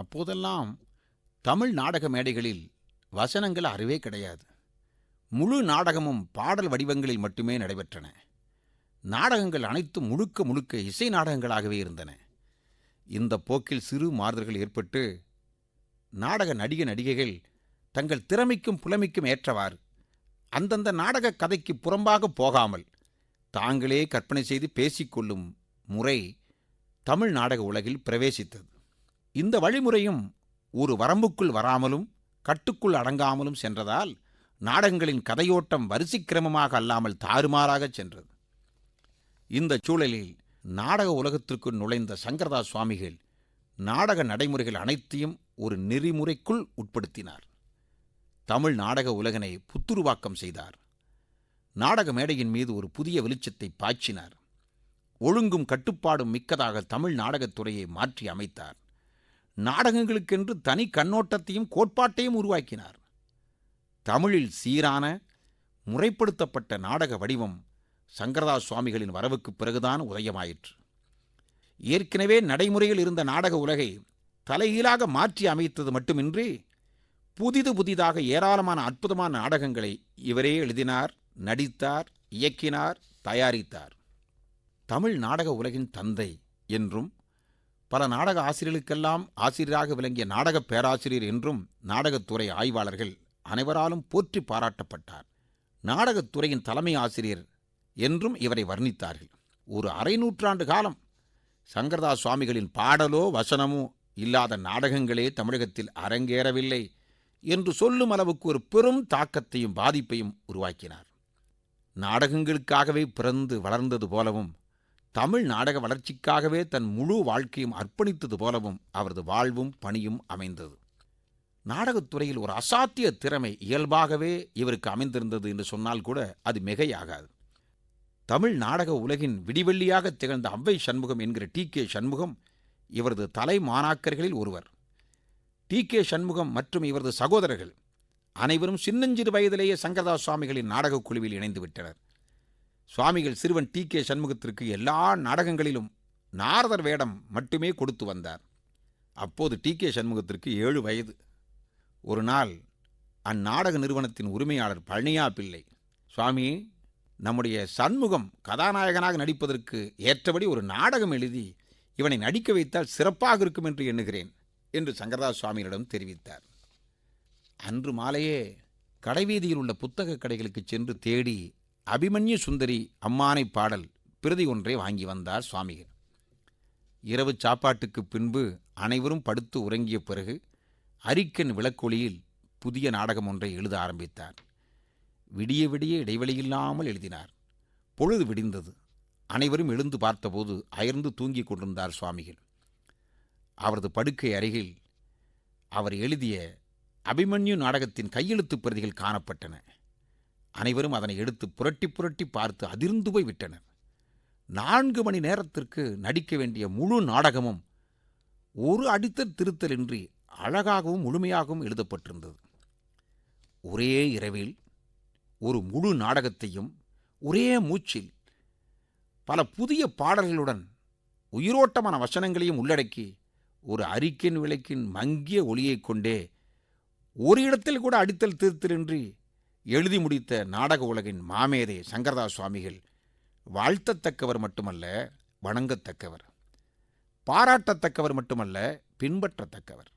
அப்போதெல்லாம் தமிழ் நாடக மேடைகளில் வசனங்கள் அறவே கிடையாது. முழு நாடகமும் பாடல் வடிவங்களில் மட்டுமே நடைபெற்றன. நாடகங்கள் அனைத்தும் முழுக்க முழுக்க இசை நாடகங்களாகவே இருந்தன. இந்த போக்கில் சிறு மாறுதல்கள் ஏற்பட்டு நாடக நடிக நடிகைகள் தங்கள் திறமைக்கும் புலமைக்கும் ஏற்றவாறு அந்தந்த நாடக கதைக்கு புறம்பாக போகாமல் தாங்களே கற்பனை செய்து பேசிக்கொள்ளும் முறை தமிழ் நாடக உலகில் பிரவேசித்தது. இந்த வழிமுறையும் ஒரு வரம்புக்குள் வராமலும் கட்டுக்குள் அடங்காமலும் சென்றதால் நாடகங்களின் கதையோட்டம் வரிசைக்கிரமமாக அல்லாமல் தாறுமாறாகச் சென்றது. இந்த சூழலில் நாடக உலகத்திற்குள் நுழைந்த சங்கரதாஸ் சுவாமிகள் நாடக நடைமுறைகள் அனைத்தையும் ஒரு நெறிமுறைக்குள் உட்படுத்தினார். தமிழ் நாடக உலகனை புத்துருவாக்கம் செய்தார். நாடக மேடையின் மீது ஒரு புதிய வெளிச்சத்தை பாய்ச்சினார். ஒழுங்கும் கட்டுப்பாடும் மிக்கதாக தமிழ் நாடகத் துறையை மாற்றி அமைத்தார். நாடகங்களுக்கென்று தனி கண்ணோட்டத்தையும் கோட்பாட்டையும் உருவாக்கினார். தமிழில் சீரான முறைப்படுத்தப்பட்ட நாடக வடிவம் சங்கரதாஸ் சுவாமிகளின் வரவுக்குப் பிறகுதான் உதயமாயிற்று. ஏற்கனவே நடைமுறையில் இருந்த நாடக உலகை தலைகீழாக மாற்றி அமைத்தது மட்டுமின்றி புதிது புதிதாக ஏராளமான அற்புதமான நாடகங்களை இவரே எழுதினார் நடித்தார் இயக்கினார் தயாரித்தார். தமிழ் நாடக உலகின் தந்தை என்றும் பல நாடக ஆசிரியர்களுக்கெல்லாம் ஆசிரியராக விளங்கிய நாடகப் பேராசிரியர் என்றும் நாடகத்துறை ஆய்வாளர்கள் அனைவராலும் போற்றி பாராட்டப்பட்டார். நாடகத்துறையின் தலைமை ஆசிரியர் என்றும் இவரை வர்ணித்தார்கள். ஒரு அரை நூற்றாண்டு காலம் சங்கரதா சுவாமிகளின் பாடலோ வசனமோ இல்லாத நாடகங்களே தமிழகத்தில் அரங்கேறவில்லை என்று சொல்லும் அளவுக்கு ஒரு பெரும் தாக்கத்தையும் பாதிப்பையும் உருவாக்கினார். நாடகங்களுக்காகவே பிறந்து வளர்ந்தது போலவும் தமிழ் நாடக வளர்ச்சிக்காகவே தன் முழு வாழ்க்கையும் அர்ப்பணித்தது போலவும் அவரது வாழ்வும் பணியும் அமைந்தது. நாடகத்துறையில் ஒரு அசாத்திய திறமை இயல்பாகவே இவருக்கு அமைந்திருந்தது என்று சொன்னால் கூட அது மிகையாகாது. தமிழ் நாடக உலகின் விடிவெள்ளியாக திகழ்ந்த அவ்வை சண்முகம் என்கிற டி. கே. சண்முகம் இவரது தலை மாணாக்கர்களில் ஒருவர். டி. கே. சண்முகம் மற்றும் இவரது சகோதரர்கள் அனைவரும் சின்னஞ்சிறு வயதிலேயே சங்கரதாஸ் சுவாமிகளின் நாடகக் குழுவில் இணைந்து விட்டனர். சுவாமிகள் சிறுவன் டி கே சண்முகத்திற்கு எல்லா நாடகங்களிலும் நாரதர் வேடம் மட்டுமே கொடுத்து வந்தார். அப்போது டி கே சண்முகத்திற்கு ஏழு வயது. ஒரு நாள் அந்நாடக நிறுவனத்தின் உரிமையாளர் பழனியா பிள்ளை சுவாமி நம்முடைய சண்முகம் கதாநாயகனாக நடிப்பதற்கு ஏற்றபடி ஒரு நாடகம் எழுதி இவனை நடிக்க வைத்தால் சிறப்பாக இருக்கும் என்று எண்ணுகிறேன் என்று சங்கரதாஸ் சுவாமிகளிடம் தெரிவித்தார். அன்று மாலையே கடைவீதியில் உள்ள புத்தகக் கடைகளுக்கு சென்று தேடி அபிமன்யு சுந்தரி அம்மானை பாடல் பிரதி ஒன்றை வாங்கி வந்தார் சுவாமிகள். இரவு சாப்பாட்டுக்கு பின்பு அனைவரும் படுத்து உறங்கிய பிறகு அரிக்கன் விளக்கொலியில் புதிய நாடகம் ஒன்றை எழுத ஆரம்பித்தார். விடிய விடிய இடைவெளியில்லாமல் எழுதினார். பொழுது விடிந்தது. அனைவரும் எழுந்து பார்த்தபோது அயர்ந்து தூங்கிக் கொண்டிருந்தார் சுவாமிகள். அவரது படுக்கை அருகில் அவர் எழுதிய அபிமன்யு நாடகத்தின் கையெழுத்துப் பிரதிகள் காணப்பட்டன. அனைவரும் அதனை எடுத்து புரட்டி புரட்டி பார்த்து அதிர்ந்து போய் விட்டனர் நான்கு மணி நேரத்திற்கு நடிக்க வேண்டிய முழு நாடகமும் ஒரு அடித்தல் திருத்தலின்றி அழகாகவும் முழுமையாகவும் எழுதப்பட்டிருந்தது. ஒரே இரவில் ஒரு முழு நாடகத்தையும் ஒரே மூச்சில் பல புதிய பாடல்களுடன் உயிரோட்டமான வசனங்களையும் உள்ளடக்கி ஒரு அறிக்கின் விளக்கின் மங்கிய ஒளியைக் கொண்டே ஒரு இடத்தில் கூட அடித்தல் திருத்தலின்றி எழுதி முடித்த நாடக உலகின் மாமேதை சங்கரதாஸ் சுவாமிகள் வாழ்த்தத்தக்கவர் மட்டுமல்ல வணங்கத்தக்கவர் பாராட்டத்தக்கவர் மட்டுமல்ல பின்பற்றத்தக்கவர்.